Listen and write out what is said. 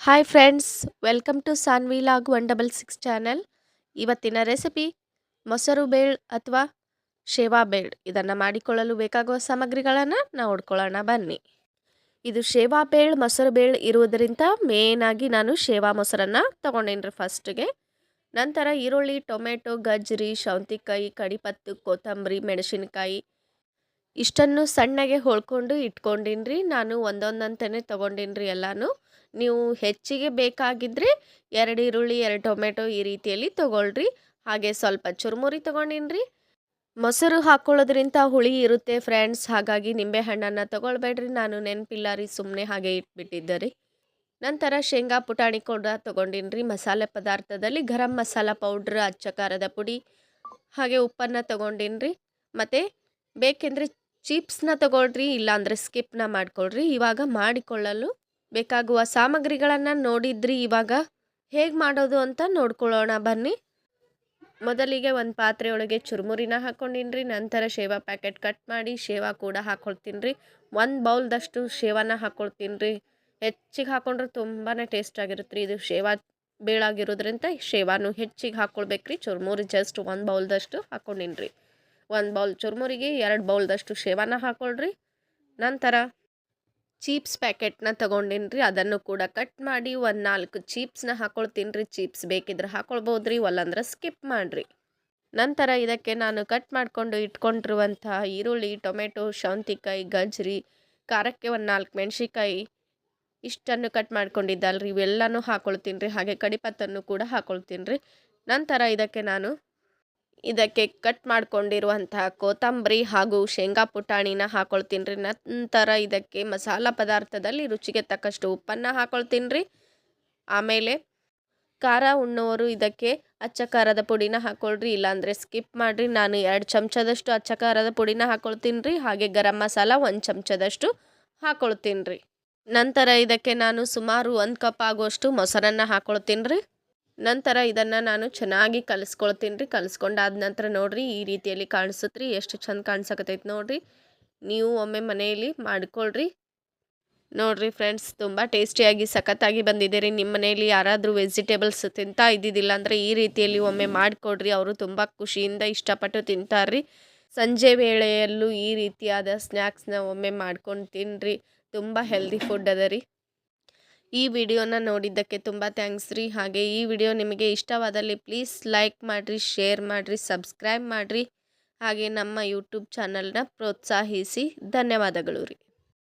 Hi friends welcome to Sanvi log one double six channel ಇವತ್ತಿನ recipe ಮೊಸರು ಬೇಳ್ ಅಥವಾ ಶೇವಾ ಬೇಳ್. ಇದನ್ನು ಮಾಡಿಕೊಳ್ಳಲು ಬೇಕಾಗುವ ಸಾಮಗ್ರಿಗಳನ್ನು ನಾವು ನೋಡ್ಕೊಳ್ಳೋಣ, ಬನ್ನಿ. ಇದು ಶೇವಾ ಬೇಳ್, ಮೊಸರು ಬೇಳ್ ಇರುವುದರಿಂದ ಮೇನಾಗಿ ನಾನು ಶೇವಾ ಮೊಸರನ್ನು ತೊಗೊಂಡೇನ್ರಿ ಫಸ್ಟಿಗೆ ನಂತರ ಈರುಳ್ಳಿ, ಟೊಮೆಟೊ ಗಜ್ಜರಿ ಶೌಂತಿಕಾಯಿ, ಕಡಿಪತ್ತು, ಕೊತ್ತಂಬರಿ, ಮೆಣಸಿನಕಾಯಿ ಇಷ್ಟನ್ನು ಸಣ್ಣಗೆ ಹೊಳ್ಕೊಂಡು ಇಟ್ಕೊಂಡಿನ್ರಿ. ನಾನು ಒಂದೊಂದಂತೆಯೇ ತೊಗೊಂಡಿನ್ರಿ ಎಲ್ಲನೂ. ನೀವು ಹೆಚ್ಚಿಗೆ ಬೇಕಾಗಿದ್ದರೆ ಎರಡು ಈರುಳ್ಳಿ, ಎರಡು ಟೊಮೆಟೊ ಈ ರೀತಿಯಲ್ಲಿ ತೊಗೊಳ್ರಿ. ಹಾಗೆ ಸ್ವಲ್ಪ ಚುರುಮುರಿ ತೊಗೊಂಡಿನ್ರಿ. ಮೊಸರು ಹಾಕ್ಕೊಳ್ಳೋದ್ರಿಂದ ಹುಳಿ ಇರುತ್ತೆ ಫ್ರೆಂಡ್ಸ್. ಹಾಗಾಗಿ ನಿಂಬೆ ಹಣ್ಣನ್ನು ತೊಗೊಳ್ಬೇಡ್ರಿ. ನಾನು ನೆನಪಿಲ್ಲ ರೀ ಸುಮ್ಮನೆ ಹಾಗೆ ಇಟ್ಬಿಟ್ಟಿದ್ದೆ ರೀ. ನಂತರ ಶೇಂಗಾ ಪುಟಾಣಿ ಕೂಡ ತೊಗೊಂಡಿನ್ರಿ. ಮಸಾಲೆ ಪದಾರ್ಥದಲ್ಲಿ ಗರಂ ಮಸಾಲ ಪೌಡ್ರ್ ಅಚ್ಚ ಖಾರದ ಪುಡಿ, ಹಾಗೆ ಉಪ್ಪನ್ನು ತೊಗೊಂಡಿನ್ರಿ. ಮತ್ತು ಬೇಕೆಂದರೆ ಚಿಪ್ಸ್ನ ತೊಗೊಳ್ರಿ, ಇಲ್ಲಾಂದರೆ ಸ್ಕಿಪ್ನ ಮಾಡ್ಕೊಳ್ರಿ. ಇವಾಗ ಮಾಡಿಕೊಳ್ಳಲು ಬೇಕಾಗುವ ಸಾಮಗ್ರಿಗಳನ್ನು ನೋಡಿದ್ರಿ ಇವಾಗ? ಹೇಗೆ ಮಾಡೋದು ಅಂತ ನೋಡ್ಕೊಳ್ಳೋಣ, ಬನ್ನಿ. ಮೊದಲಿಗೆ ಒಂದು ಪಾತ್ರೆಯೊಳಗೆ ಚುರುಮುರಿನ ಹಾಕ್ಕೊಂಡಿನ್ರಿ ನಂತರ ಶೇವಾ ಪ್ಯಾಕೆಟ್ ಕಟ್ ಮಾಡಿ, ಶೇವಾ ಕೂಡ ಹಾಕ್ಕೊಳ್ತೀನಿ ರೀ ಒಂದು ಬೌಲ್ದಷ್ಟು ಶೇವಾನ ಹಾಕ್ಕೊಳ್ತೀನಿ ರೀ ಹೆಚ್ಚಿಗೆ ಹಾಕ್ಕೊಂಡ್ರೆ ತುಂಬಾ ಟೇಸ್ಟ್ ಆಗಿರುತ್ತೆ ರೀ ಇದು ಶೇವಾ ಬೇಳಾಗಿರೋದ್ರಿಂದ ಶೇವಾನು ಹೆಚ್ಚಿಗೆ ಹಾಕ್ಕೊಳ್ಬೇಕ್ರಿ ಚುರುಮುರಿ ಜಸ್ಟ್ ಒಂದು ಬೌಲ್ದಷ್ಟು ಹಾಕ್ಕೊಂಡಿನಿ ರೀ ಒಂದು ಬೌಲ್ ಚುರುಮುರಿಗೆ ಎರಡು ಬೌಲ್ದಷ್ಟು ಶೇವಾನ ಹಾಕ್ಕೊಳ್ರಿ ನಂತರ ಚೀಪ್ಸ್ ಪ್ಯಾಕೆಟ್ನ ತೊಗೊಂಡಿನಿ ರೀ ಅದನ್ನು ಕೂಡ ಕಟ್ ಮಾಡಿ ಒಂದು ನಾಲ್ಕು ಚೀಪ್ಸ್ನ ಹಾಕೊಳ್ತೀನಿ ರೀ ಚೀಪ್ಸ್ ಬೇಕಿದ್ರೆ ಹಾಕೊಳ್ಬೋದು ರೀ ಒಲ್ಲಂದ್ರೆ ಸ್ಕಿಪ್ ಮಾಡಿರಿ. ನಂತರ ಇದಕ್ಕೆ ನಾನು ಕಟ್ ಮಾಡಿಕೊಂಡು ಇಟ್ಕೊಂಡಿರುವಂತಹ ಈರುಳ್ಳಿ, ಟೊಮೆಟೊ ಶಾವಂತಿಕಾಯಿ ಗಜ್ರಿ, ಖಾರಕ್ಕೆ ಒಂದು ನಾಲ್ಕು ಮೆಣಸಿಕಾಯಿ ಇಷ್ಟನ್ನು ಕಟ್ ಮಾಡ್ಕೊಂಡಿದ್ದಲ್ರಿ. ಇವೆಲ್ಲನೂ ಹಾಕೊಳ್ತೀನಿ ರೀ ಹಾಗೆ ಕಡಿಪತ್ತನ್ನು ಕೂಡ ಹಾಕೊಳ್ತೀನಿ ರೀ ನಂತರ ಇದಕ್ಕೆ ನಾನು ಇದಕ್ಕೆ ಕಟ್ ಮಾಡ್ಕೊಂಡಿರುವಂತಹ ಕೊತ್ತಂಬರಿ ಹಾಗೂ ಶೇಂಗಾ ಪುಟಾಣಿನ ಹಾಕೊಳ್ತೀನಿ ರೀ ನಂತರ ಇದಕ್ಕೆ ಮಸಾಲ ಪದಾರ್ಥದಲ್ಲಿ ರುಚಿಗೆ ತಕ್ಕಷ್ಟು ಉಪ್ಪನ್ನು ಹಾಕೊಳ್ತೀನಿ ರೀ ಆಮೇಲೆ ಖಾರ ಉಣ್ಣೋರು ಇದಕ್ಕೆ ಅಚ್ಚ ಖಾರದ ಪುಡಿನ ಹಾಕ್ಕೊಳ್ರಿ ಇಲ್ಲಾಂದರೆ ಸ್ಕಿಪ್ ಮಾಡಿರಿ. ನಾನು ಎರಡು ಚಮಚದಷ್ಟು ಅಚ್ಚ ಖಾರದ ಪುಡಿನ ಹಾಕ್ಕೊಳ್ತೀನಿ ರೀ ಹಾಗೆ ಗರಂ ಮಸಾಲ ಒಂದು ಚಮಚದಷ್ಟು ಹಾಕ್ಕೊಳ್ತೀನಿ ರೀ ನಂತರ ಇದಕ್ಕೆ ನಾನು ಸುಮಾರು ಒಂದು ಕಪ್ ಆಗುವಷ್ಟು ಮೊಸರನ್ನು ಹಾಕ್ಕೊಳ್ತೀನಿ ರೀ ನಂತರ ಇದನ್ನು ನಾನು ಚೆನ್ನಾಗಿ ಕಲಿಸ್ಕೊಳ್ತೀನಿ ರೀ. ಕಲಿಸ್ಕೊಂಡಾದ ನಂತರ ನೋಡಿರಿ ಈ ರೀತಿಯಲ್ಲಿ ಕಾಣಿಸುತ್ತೆ ಎಷ್ಟು ಚಂದ ಕಾಣಿಸಕತ್ತೈತೆ ನೋಡಿರಿ. ನೀವು ಒಮ್ಮೆ ಮನೆಯಲ್ಲಿ ಮಾಡಿಕೊಳ್ರಿ. ನೋಡಿರಿ ಫ್ರೆಂಡ್ಸ್, ತುಂಬ ಟೇಸ್ಟಿಯಾಗಿ, ಸಖತ್ತಾಗಿ ಬಂದಿದೆ ರೀ. ನಿಮ್ಮ ಮನೆಯಲ್ಲಿ ಯಾರಾದರೂ ವೆಜಿಟೇಬಲ್ಸ್ ತಿಂತಾ ಇದ್ದಿದ್ದಿಲ್ಲ ಅಂದರೆ ಈ ರೀತಿಯಲ್ಲಿ ಒಮ್ಮೆ ಮಾಡಿಕೊಡ್ರಿ. ಅವರು ತುಂಬ ಖುಷಿಯಿಂದ ಇಷ್ಟಪಟ್ಟು ತಿಂತಾರ್ರಿ ಸಂಜೆ ವೇಳೆಯಲ್ಲೂ ಈ ರೀತಿಯಾದ ಸ್ನ್ಯಾಕ್ಸ್ನ ಒಮ್ಮೆ ಮಾಡ್ಕೊಂಡು ತಿನ್ನಿರಿ ತುಂಬ ಹೆಲ್ದಿ ಫುಡ್ ಅದ ರೀ. ಈ ವಿಡಿಯೋನ ನೋಡಿದ್ದಕ್ಕೆ ತುಂಬ ಥ್ಯಾಂಕ್ಸ್ ರೀ. ಹಾಗೆ ಈ ವಿಡಿಯೋ ನಿಮಗೆ ಇಷ್ಟವಾದಲ್ಲಿ ಪ್ಲೀಸ್ ಲೈಕ್ ಮಾಡಿರಿ ಶೇರ್ ಮಾಡಿರಿ ಸಬ್ಸ್ಕ್ರೈಬ್ ಮಾಡಿರಿ. ಹಾಗೆ ನಮ್ಮ ಯೂಟ್ಯೂಬ್ ಚಾನಲ್ನ ಪ್ರೋತ್ಸಾಹಿಸಿ. ಧನ್ಯವಾದಗಳು ರೀ.